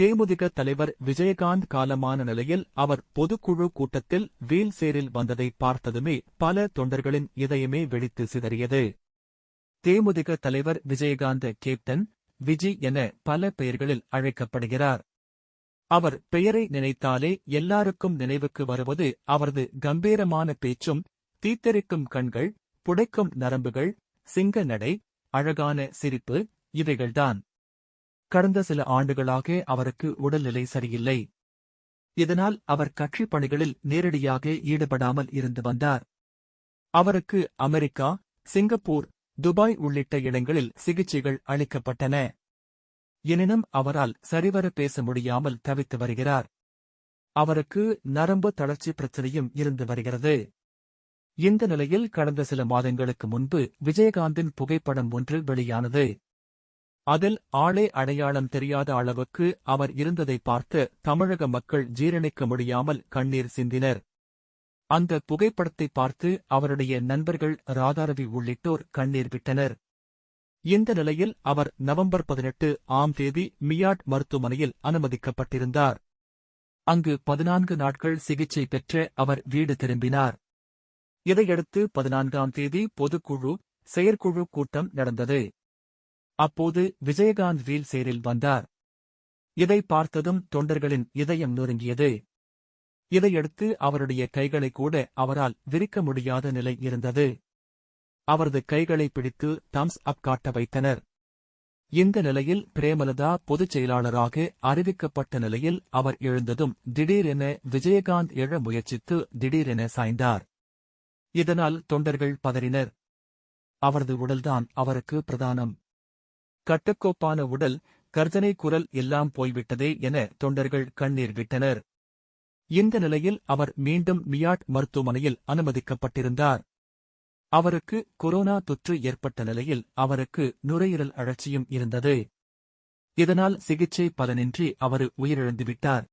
தேமுதிக தலைவர் விஜயகாந்த் காலமான நிலையில் அவர் பொதுக்குழு கூட்டத்தில் வீல்சேரில் வந்ததை பார்த்ததுமே பல தொண்டர்களின் இதயமே வெடித்து சிதறியது. தேமுதிக தலைவர் விஜயகாந்த் கேப்டன் விஜி என பல பெயர்களில் அழைக்கப்படுகிறார். அவர் பெயரை நினைத்தாலே எல்லாருக்கும் நினைவுக்கு வருவது அவரது கம்பீரமான பேச்சும் தீத்தரிக்கும் கண்கள் புடைக்கும் நரம்புகள் சிங்க நடை அழகான சிரிப்பு இவைகள்தான். கடந்த சில ஆண்டுகளாக அவருக்கு உடல்நிலை சரியில்லை. இதனால் அவர் கட்சிப் பணிகளில் நேரடியாக ஈடுபடாமல் இருந்து வந்தார். அவருக்கு அமெரிக்கா சிங்கப்பூர் துபாய் உள்ளிட்ட இடங்களில் சிகிச்சைகள் அளிக்கப்பட்டன. எனினும் அவரால் சரிவர பேச முடியாமல் தவித்து வருகிறார். அவருக்கு நரம்பு தளர்ச்சி பிரச்சனையும் இருந்து வருகிறது. இந்த நிலையில் கடந்த சில மாதங்களுக்கு முன்பு விஜயகாந்தின் புகைப்படம் ஒன்று வெளியானது. அதில் ஆளே அடையாளம் தெரியாத அளவுக்கு அவர் இருந்ததை பார்த்து தமிழக மக்கள் ஜீரணிக்க முடியாமல் கண்ணீர் சிந்தினர். அந்த புகைப்படத்தை பார்த்து அவருடைய நண்பர்கள் ராதாரவி உள்ளிட்டோர் கண்ணீர் விட்டனர். இந்த நிலையில் அவர் நவம்பர் பதினெட்டு ஆம் தேதி மியாட் மருத்துவமனையில் அனுமதிக்கப்பட்டிருந்தார். அங்கு பதினான்கு நாட்கள் சிகிச்சை பெற்ற அவர் வீடு திரும்பினார். இதையடுத்து பதினான்காம் தேதி பொதுக்குழு செயற்குழு கூட்டம் நடந்தது. அப்போது விஜயகாந்த் வீல் சேரில் வந்தார். இதை பார்த்ததும் தொண்டர்களின் இதயம் நொறுங்கியது. இதையடுத்து அவருடைய கைகளை கூட அவரால் விரிக்க முடியாத நிலை இருந்தது. அவரது கைகளை பிடித்து தம்ஸ் அப் காட்ட வைத்தனர். இந்த நிலையில் பிரேமலதா பொதுச் செயலாளராக அறிவிக்கப்பட்ட நிலையில் அவர் எழுந்ததும் திடீரென விஜயகாந்த் எழ முயற்சித்து திடீரென சாய்ந்தார். இதனால் தொண்டர்கள் பதறினர். அவரது உடல்தான் அவருக்கு பிரதானம். கட்டுக்கோப்பான உடல் கர்ஜனை குரல் எல்லாம் போய்விட்டதே என தொண்டர்கள் கண்ணீர் விட்டனர். இந்த நிலையில் அவர் மீண்டும் மியாட் மருத்துவமனையில் அனுமதிக்கப்பட்டிருந்தார். அவருக்கு கொரோனா தொற்று ஏற்பட்ட நிலையில் அவருக்கு நுரையீரல் அழற்சியும் இருந்தது. இதனால் சிகிச்சை பலனின்றி அவர் உயிரிழந்துவிட்டார்.